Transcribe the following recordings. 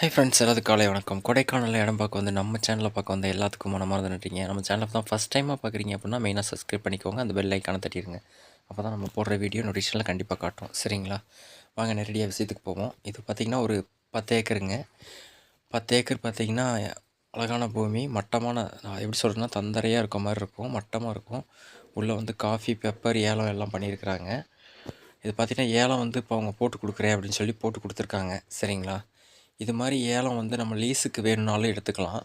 Hi friends எல்லாத்துக்கும் காலை வணக்கம். கொடைக்கானலில் இடம் பார்க்க வந்து நம்ம சேனலில் பார்க்க வந்து எல்லாத்துக்கும் மனமார்ந்து நன்றிங்க. நம்ம சேனலில் தான் ஃபஸ்ட் டைமாக பார்க்குறீங்க அப்படின்னா மெயினாக சப்ஸ்கிரைப் பண்ணிக்கோங்க. அந்த பெல் ஐக்கான தட்டிடுங்க. அப்போ தான் நம்ம போடுற வீடியோ நோட்டிஃபிகேஷனில் கண்டிப்பாக காட்டும். சரிங்களா? வாங்க நேரடியாக விஷயத்துக்கு போவோம். இது பார்த்திங்கன்னா ஒரு பத்து ஏக்கருங்க. பத்து ஏக்கர் பார்த்திங்கன்னா அழகான பூமி மட்டமான நான் எப்படி சொல்கிறேன்னா தந்தரையாக இருக்க மாதிரி இருக்கும். மட்டமாக இருக்கும். உள்ளே வந்து காஃபி பெப்பர் ஏலம் எல்லாம் பண்ணியிருக்கிறாங்க. இது பார்த்திங்கன்னா ஏலம் வந்து இப்போ அவங்க போட்டு கொடுக்குறேன் அப்படின்னு சொல்லி போட்டு கொடுத்துருக்காங்க. சரிங்களா? இது மாதிரி ஏலம் வந்து நம்ம லீஸுக்கு வேணும்னாலும் எடுத்துக்கலாம்.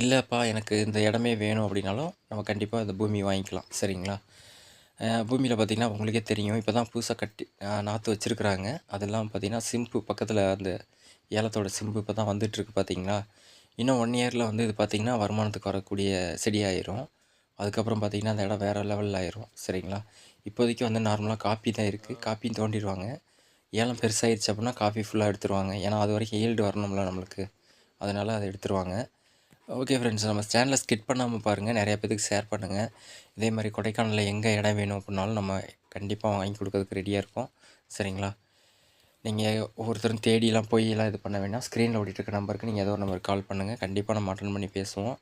இல்லைப்பா எனக்கு இந்த இடமே வேணும் அப்படின்னாலும் நம்ம கண்டிப்பாக இந்த பூமி வாங்கிக்கலாம். சரிங்களா? பூமியில் பார்த்திங்கன்னா உங்களுக்கே தெரியும். இப்போ தான் புதுசாக கட்டி நாற்று வச்சுருக்குறாங்க. அதெல்லாம் பார்த்திங்கன்னா சிம்பு பக்கத்தில் அந்த ஏலத்தோட சிம்பு இப்போ தான் வந்துட்டுருக்கு பார்த்திங்களா இன்னும் ஒன் இயரில் வந்து இது பார்த்திங்கன்னா வருமானத்துக்கு வரக்கூடிய செடியாயிரும். அதுக்கப்புறம் பார்த்திங்கன்னா அந்த இடம் வேறு லெவலில் ஆயிரும். சரிங்களா? இப்போதைக்கு வந்து நார்மலாக காப்பி தான் இருக்குது காப்பியும் தோண்டிடுவாங்க. ஏலம் பெருசாகிடுச்சு அப்படின்னா காஃபி ஃபுல்லாக எடுத்துருவாங்க. ஏன்னா அது வரைக்கும் ஈல்டு வரணும்ல நம்மளுக்கு. அதனால் அதை எடுத்துருவாங்க. ஓகே ஃப்ரெண்ட்ஸ் நம்ம சேனலை ஸ்கிட் பண்ணாமல் பாருங்கள் நிறையா பேத்துக்கு ஷேர் பண்ணுங்கள் இதே மாதிரி கொடைக்கானலில் எங்கே இடம் வேணும் அப்படின்னாலும் நம்ம கண்டிப்பாக வாங்கி கொடுக்கறதுக்கு ரெடியாக இருக்கும் சரிங்களா? நீங்கள் ஒவ்வொருத்தரும் போய் எல்லாம் இது பண்ண வேணாம். ஸ்க்ரீனில் ஓடிட்டுருக்க நம்பருக்கு நீங்கள் ஏதோ ஒரு நம்பருக்கு கால் பண்ணுங்கள் கண்டிப்பாக நம்ம அட்டன் பண்ணி பேசுவோம்.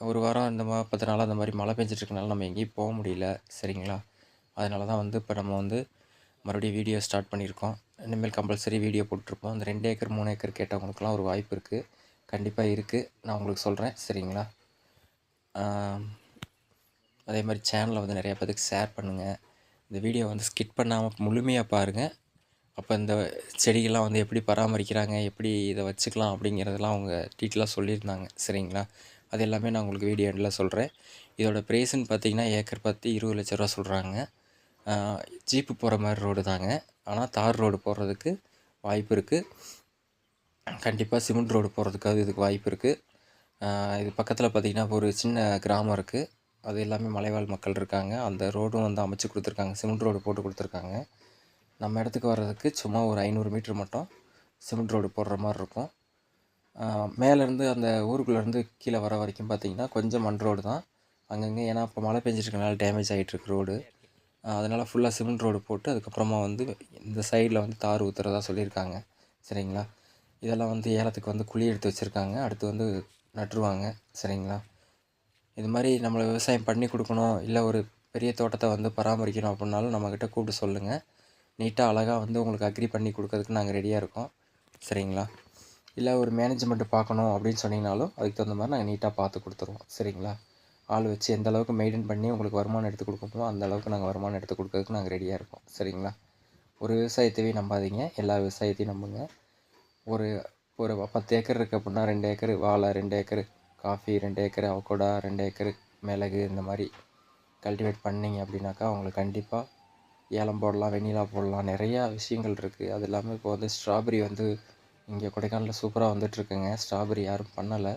ஒரு வாரம் இந்த மாதிரி பத்து நாளாக அந்த மாதிரி மழை பெஞ்சிட்ருக்கனால நம்ம எங்கேயும் போக முடியல. சரிங்களா? அதனால தான் வந்து இப்போ நம்ம வந்து மறுபடியும் வீடியோ ஸ்டார்ட் பண்ணியிருக்கோம். இனிமேல் கம்பல்சரி வீடியோ போட்டிருப்போம். அந்த ரெண்டு ஏக்கர் மூணு ஏக்கர் கேட்டவங்களுக்குலாம் ஒரு வாய்ப்பு இருக்குது கண்டிப்பாக இருக்குது நான் உங்களுக்கு சொல்கிறேன் சரிங்களா? அதே மாதிரி சேனலை வந்து நிறையா பேருக்கு ஷேர் பண்ணுங்கள் இந்த வீடியோ வந்து ஸ்கிட் பண்ணாமல் முழுமையாக பாருங்கள் அப்போ இந்த செடிகள்லாம் வந்து எப்படி பராமரிக்கிறாங்க எப்படி இதை வச்சுக்கலாம் அப்படிங்கிறதெல்லாம் அவங்க டீட்டெயிலாக சொல்லியிருந்தாங்க. சரிங்களா? அது எல்லாமே நான் உங்களுக்கு வீடியோ எண்டில் சொல்கிறேன் இதோட ப்ரைஸுன்னு பார்த்தீங்கன்னா ஏக்கர் பார்த்து இருபது லட்ச ரூபா சொல்கிறாங்க ஜீப்பு போகிற மாதிரி ரோடு தாங்க. ஆனால் தார் ரோடு போடுறதுக்கு வாய்ப்பு இருக்குது கண்டிப்பாக சிமெண்ட் ரோடு போகிறதுக்காவது இதுக்கு வாய்ப்பு இருக்குது இது பக்கத்தில் பார்த்திங்கன்னா ஒரு சின்ன கிராமம் இருக்குது அது எல்லாமே மலைவாழ் மக்கள் இருக்காங்க. அந்த ரோடும் வந்து அமைச்சு கொடுத்துருக்காங்க. சிமெண்ட் ரோடு போட்டு கொடுத்துருக்காங்க. நம்ம இடத்துக்கு வர்றதுக்கு சும்மா ஒரு ஐநூறு மீட்ரு மட்டும் சிமெண்ட் ரோடு போடுற மாதிரி இருக்கும். மேலேருந்து அந்த ஊருக்குள்ளேருந்து கீழே வர வரைக்கும் பார்த்திங்கன்னா கொஞ்சம் மண் ரோடு தான். அங்கங்கே ஏன்னா இப்போ மழை பெஞ்சிட்ருக்கனால டேமேஜ் ஆகிட்டுருக்கு ரோடு அதனால் ஃபுல்லாக சிமெண்ட் ரோடு போட்டு அதுக்கப்புறமா வந்து இந்த சைடில் வந்து தார் ஊற்றுறதா சொல்லியிருக்காங்க. சரிங்களா? இதெல்லாம் வந்து ஏலத்துக்கு வந்து குழி எடுத்து வச்சுருக்காங்க. அடுத்து வந்து நட்டுருவாங்க. சரிங்களா? இது மாதிரி நம்மளை விவசாயம் பண்ணி கொடுக்கணும். இல்லை ஒரு பெரிய தோட்டத்தை வந்து பராமரிக்கணும் அப்படின்னாலும் நம்மக்கிட்ட கூப்பிட்டு சொல்லுங்கள் நீட்டாக அழகாக வந்து உங்களுக்கு அக்ரி பண்ணி கொடுக்கறதுக்கு நாங்கள் ரெடியாக இருக்கோம். சரிங்களா? இல்லை ஒரு மேனேஜ்மெண்ட்டு பார்க்கணும் அப்படின்னு சொன்னீங்கனாலும் அதுக்கு தகுந்த மாதிரி நாங்கள் நீட்டாக பார்த்து கொடுத்துருவோம். சரிங்களா? ஆள் வச்சு எந்த அளவுக்கு மெயின்டைன் பண்ணி உங்களுக்கு வருமானம் எடுத்து கொடுக்கணுமோ அந்த அளவுக்கு நாங்கள் வருமானம் எடுத்து கொடுக்கறதுக்கு நாங்கள் ரெடியாக இருக்கோம். சரிங்களா? ஒரு விவசாயத்தையும் நம்பாதீங்க. எல்லா விவசாயத்தையும் நம்புங்க. ஒரு ஒரு பத்து ஏக்கர் இருக்குது அப்படின்னா ரெண்டு ஏக்கர் வாழை ரெண்டு ஏக்கர் காஃபி ரெண்டு ஏக்கர் அவக்கோடா ரெண்டு ஏக்கர் மிளகு இந்த மாதிரி கல்டிவேட் பண்ணிங்க அப்படின்னாக்கா அவங்களுக்கு கண்டிப்பாக ஏலம் போடலாம் வெண்ணிலா போடலாம். நிறையா விஷயங்கள் இருக்குது அது இல்லாமல் இப்போ வந்து ஸ்ட்ராபெரி வந்து இங்கே கொடைக்கானலில் சூப்பராக வந்துட்டுருக்குங்க ஸ்ட்ராபெரி யாரும் பண்ணலை.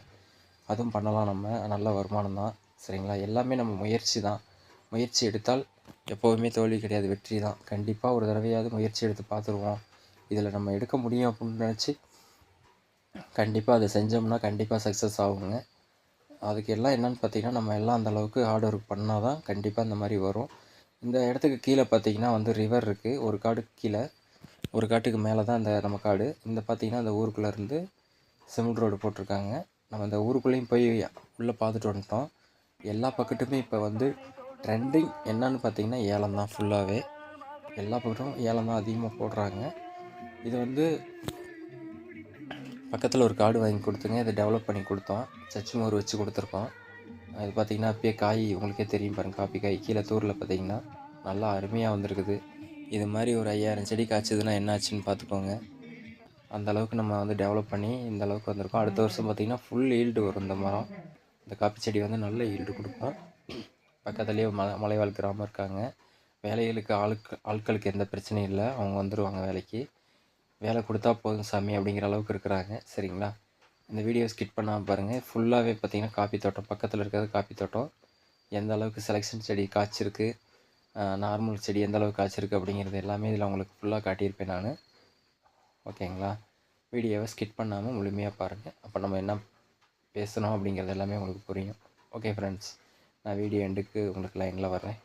அதுவும் பண்ணலாம் நம்ம. நல்ல வருமானம் தான். சரிங்களா? எல்லாமே நம்ம முயற்சி தான். முயற்சி எடுத்தால் எப்போவுமே தோல்வி கிடையாது வெற்றி தான். கண்டிப்பாக ஒரு தடவையாவது முயற்சி எடுத்து பார்த்துருவோம். இதில் நம்ம எடுக்க முடியும் அப்படின்னு நினச்சி கண்டிப்பாக அதை செஞ்சோம்னா கண்டிப்பாக சக்ஸஸ் ஆகுங்க. அதுக்கு எல்லாம் என்னென்னு பார்த்தீங்கன்னா நம்ம எல்லாம் அந்தளவுக்கு ஹார்ட் ஒர்க் பண்ணால் தான் கண்டிப்பாக இந்த மாதிரி வரும். இந்த இடத்துக்கு கீழே பார்த்தீங்கன்னா வந்து ரிவர் இருக்குது ஒரு காடுக்கு கீழே ஒரு காட்டுக்கு மேலே தான் இந்த நம்ம காடு. இந்த பார்த்திங்கன்னா அந்த ஊருக்குள்ளேருந்து சிமெண்ட் ரோடு போட்டிருக்காங்க. நம்ம இந்த ஊருக்குள்ளேயும் போய் உள்ளே பார்த்துட்டு வந்துட்டோம். எல்லா பக்கத்துமே இப்போ வந்து ட்ரெண்டிங் என்னன்னு பார்த்தீங்கன்னா ஏலம் தான் ஃபுல்லாகவே எல்லா பக்கத்தும் ஏலம் தான் அதிகமாக போடுறாங்க. இது வந்து பக்கத்தில் ஒரு காடு வாங்கி கொடுத்துங்க. இதை டெவலப் பண்ணி கொடுத்தோம். சச்சு மோர் வச்சு கொடுத்துருக்கோம். அது பார்த்திங்கன்னா அப்பயே காய் உங்களுக்கே தெரியும் பாருங்கள் காப்பி காய் கீழே தூரில் பார்த்திங்கன்னா நல்லா அருமையாக வந்திருக்குது. இது மாதிரி ஒரு ஐயாயிரம் செடி காய்ச்சதுன்னா என்ன ஆச்சுன்னு பார்த்துக்கோங்க அந்த அளவுக்கு நம்ம வந்து டெவலப் பண்ணி இந்த அளவுக்கு வந்திருக்கோம். அடுத்த வருஷம் பார்த்திங்கன்னா ஃபுல் ஈல்டு வரும் இந்த மரம். இந்த காப்பி செடி வந்து நல்ல ஈல்டு கொடுக்கும் பக்கத்துலேயே ம மலைவாழ் கிராமம் இருக்காங்க. வேலைகளுக்கு ஆளுக்கு ஆட்களுக்கு எந்த பிரச்சனையும் இல்லை. அவங்க வந்துடுவாங்க வேலைக்கு. வேலை கொடுத்தா போதும் சாமி அப்படிங்கிற அளவுக்கு இருக்கிறாங்க. சரிங்களா? இந்த வீடியோ ஸ்கிட் பண்ணாமல் பாருங்கள் ஃபுல்லாகவே பார்த்திங்கன்னா காப்பி தோட்டம். பக்கத்தில் இருக்கிறது காப்பி தோட்டம். எந்த அளவுக்கு செலெக்ஷன் செடி காய்ச்சிருக்கு நார்மல் செடி எந்த அளவுக்கு காய்ச்சிருக்கு அப்படிங்கிறது எல்லாமே இதில் உங்களுக்கு ஃபுல்லாக காட்டியிருப்பேன் நான். ஓகேங்களா? வீடியோவை ஸ்கிட் பண்ணாமல் முழுமையாக பாருங்கள் அப்போ நம்ம என்ன பேசணும் அப்படிங்கிறது எல்லாமே உங்களுக்கு புரியும். ஓகே ஃப்ரெண்ட்ஸ் நான் வீடியோ எண்டுக்கு உங்களுக்கு லைனில் வர்றேன்.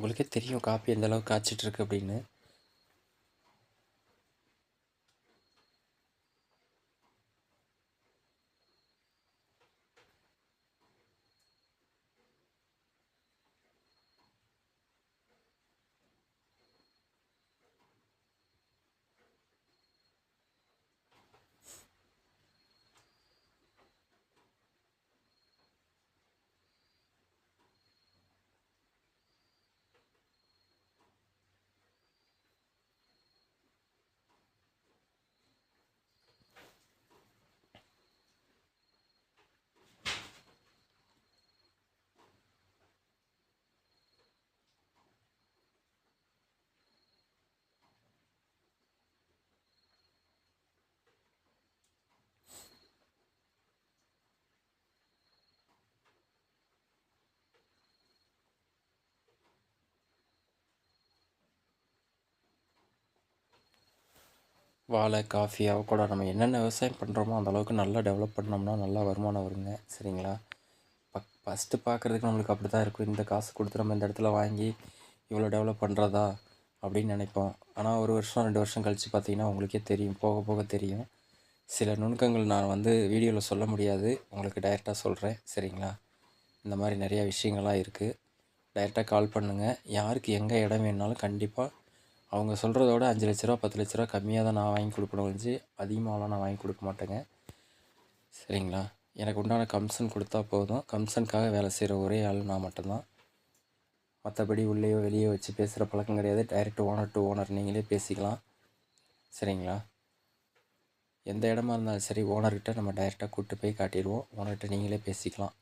உங்களுக்கே தெரியும் காப்பி எந்த அளவுக்கு காய்ச்சிட்ருக்கு அப்படின்னு. வாழை காஃபி அவக்கூட நம்ம என்னென்ன விவசாயம் பண்ணுறோமோ அந்தளவுக்கு நல்லா டெவலப் பண்ணோம்னா நல்லா வருமானம் வருங்க. சரிங்களா? பக் ஃபஸ்ட்டு பார்க்குறதுக்கு நம்மளுக்கு அப்படி தான் இருக்கும். இந்த காசு கொடுத்து நம்ம இந்த இடத்துல வாங்கி இவ்வளோ டெவலப் பண்ணுறதா அப்படின்னு நினைப்போம். ஆனால் ஒரு வருஷம் ரெண்டு வருஷம் கழித்து பார்த்தீங்கன்னா உங்களுக்கே தெரியும். போக போக தெரியும். சில நுணுக்கங்கள் நான் வந்து வீடியோவில் சொல்ல முடியாது. உங்களுக்கு டைரெக்டாக சொல்கிறேன் சரிங்களா? இந்த மாதிரி நிறையா விஷயங்கள்லாம் இருக்குது டைரெக்டாக கால் பண்ணுங்கள் யாருக்கு எங்கே இடம் வேணுனாலும் கண்டிப்பாக அவங்க சொல்கிறத விட அஞ்சு லட்ச ரூபா பத்து லட்ச ரூபா கம்மியாக தான் நான் வாங்கி கொடுக்கணும் ஒழிஞ்சு அதிகமாகலாம் நான் வாங்கி கொடுக்க மாட்டேங்க. சரிங்களா? எனக்கு உண்டான கமிஷன் கொடுத்தா போதும். கமிஷனுக்காக வேலை செய்கிற ஒரே ஆள் நான் மட்டும்தான். மற்றபடி உள்ளேயோ வெளியே வச்சு பேசுகிற பழக்கம் கிடையாது. டைரக்ட் ஓனர் டு ஓனர் நீங்களே பேசிக்கலாம். சரிங்களா? எந்த இடமா இருந்தாலும் சரி ஓனர்கிட்ட நம்ம டைரெக்டாக கூப்பிட்டு போய் காட்டிடுவோம். ஓனர்கிட்ட நீங்களே பேசிக்கலாம்.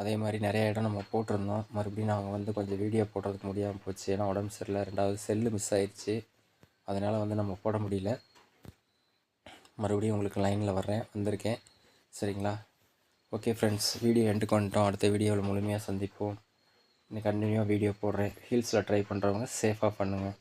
அதே மாதிரி நிறைய இடம் நம்ம போட்டிருந்தோம். மறுபடியும் நாங்கள் வந்து கொஞ்சம் வீடியோ போடுறதுக்கு முடியாமல் போச்சு. ஏன்னா உடம்பு சரியில்லை. ரெண்டாவது செல்லு மிஸ் ஆயிடுச்சு அதனால் வந்து நம்ம போட முடியல. மறுபடியும் உங்களுக்கு லைனில் வர்றேன். வந்திருக்கேன். சரிங்களா? ஓகே ஃப்ரெண்ட்ஸ் வீடியோ எண்டுக்கு கொண்டோம் அடுத்த வீடியோவில் முழுமையாக சந்திப்போம். இன்னும் கண்டினியூவாக வீடியோ போடுறேன். ஹில்ஸில் ட்ரை பண்ணுறவங்க சேஃபாக பண்ணுங்கள்